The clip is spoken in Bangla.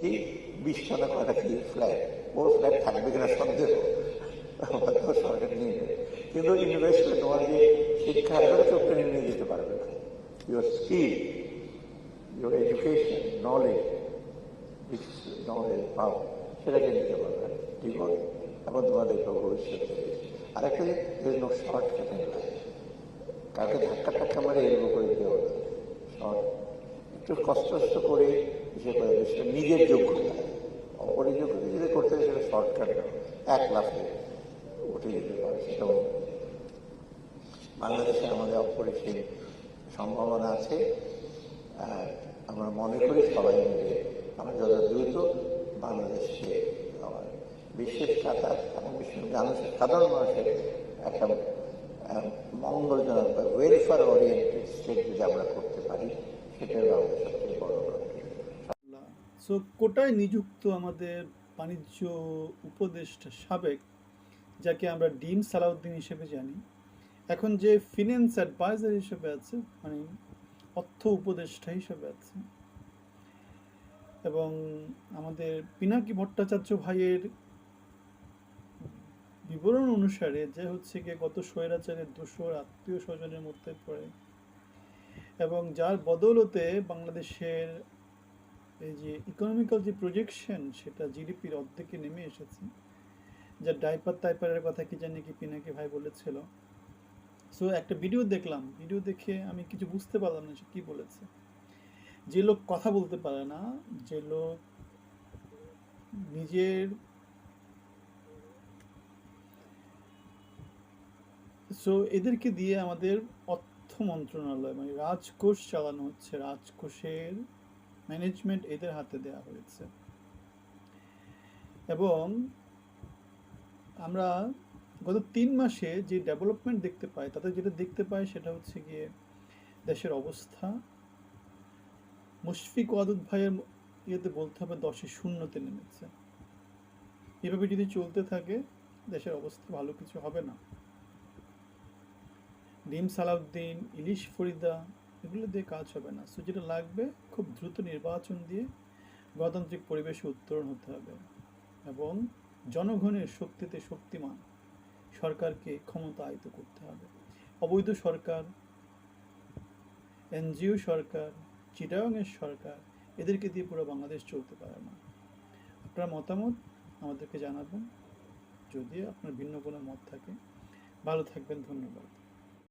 কি বিশ টাকা কয়টা কি ফ্ল্যাট ওর ফ্ল্যাট থাকবে কিনা সন্দেহ। সরকার নিয়ে নেবে কিন্তু ইনভেস্টমেন্ট তোমার যে শিক্ষা এবারে তো কেড়ে নিয়ে যেতে পারবে না। Your skill your education knowledge knowledge পাও সেটাকে নিতে পারবে ঠিক আছে? এখন তোমাদের ভবিষ্যৎ আরেকটা যে নো শর্ট কাট কাউকে ধাক্কা টাক্কা মারে এরকম করে দেওয়া না। শর্ট একটু কষ্ট করে সেটা নিজের যোগ্যতা। অপরের যোগ্যতা যদি করতে হয়, সেটা শর্টকাট এক লাফে উঠে যেতে পারে, সেটাও বাংলাদেশে আমাদের অপরিসীম সম্ভাবনা আছে। আমরা মনে করি সবাই মিলে আমরা যত দ্রুত বাংলাদেশকে আমার বিশ্বের কাতার এবং বিশ্বের মানুষের, সাধারণ মানুষের একটা মঙ্গলজনক বা ওয়েলফেয়ার ওরিয়েন্টেড স্টেট যদি আমরা করতে পারি, সেটাই আমাদের সবচেয়ে বড় সো কোটায় নিযুক্ত আমাদের বাণিজ্য উপদেষ্টা সাবেক, যাকে আমরা ডিন সালাউদ্দিন হিসেবে জানি, এখন যে ফিনান্স অ্যাডভাইজার হিসেবে আছে মানে অর্থ উপদেষ্টা হিসেবে আছে, এবং আমাদের পিনাকি ভট্টাচার্য ভাইয়ের বিবরণ অনুসারে যে হচ্ছে গিয়ে গত স্বৈরাচারের দোষর আত্মীয় স্বজনের মধ্যে পড়ে, এবং যার বদৌলতে বাংলাদেশের এই যে ইকোনমিক্যাল যে প্রজেকশন সেটা জিডিপির অর্ধেকে নেমে এসেছে। যা ডাইপার টাইপারের কথা কি জানি কি পিনাকি ভাই বলেছিল। সো একটা ভিডিও দেখলাম। ভিডিও দেখে আমি কিছু বুঝতে পারলাম না সে কী বলেছে। যে লোক কথা বলতে পারে না, যে লোক নিজের সো এদেরকে দিয়ে আমাদের অর্থ মন্ত্রণালয় মানে রাজকোষ চালানো হচ্ছে। রাজকোষের ম্যানেজমেন্ট এদের হাতে দেওয়া হয়েছে। এবং আমরা গত তিন মাসে যে ডেভেলপমেন্ট দেখতে পাই, তাতে যেটা দেখতে পাই সেটা হচ্ছে গিয়ে দেশের অবস্থা। মুশফিক ওয়াদুদ ভাইয়ের ইয়েতে বলতে হবে দশে শূন্যতে নেমেছে। এভাবে যদি চলতে থাকে, দেশের অবস্থা ভালো কিছু হবে না। ডিম সালাউদ্দিন, ইলিশ ফরিদা এগুলো দিয়ে কাজ হবে না। সো যেটা লাগবে, খুব দ্রুত নির্বাচন দিয়ে গণতান্ত্রিক পরিবেশে উত্তরণ হতে হবে এবং জনগণের শক্তিতে শক্তিমান সরকারকে ক্ষমতা ক্ষমতায়িত করতে হবে। অবৈধ সরকার, এনজিও সরকার, চিটাগাংয়ের সরকার, এদেরকে দিয়ে পুরো বাংলাদেশ চলতে পারে না। আপনার মতামত আমাদেরকে জানাবেন। যদি আপনার ভিন্ন কোনো মত থাকে, ভালো থাকবেন। ধন্যবাদ।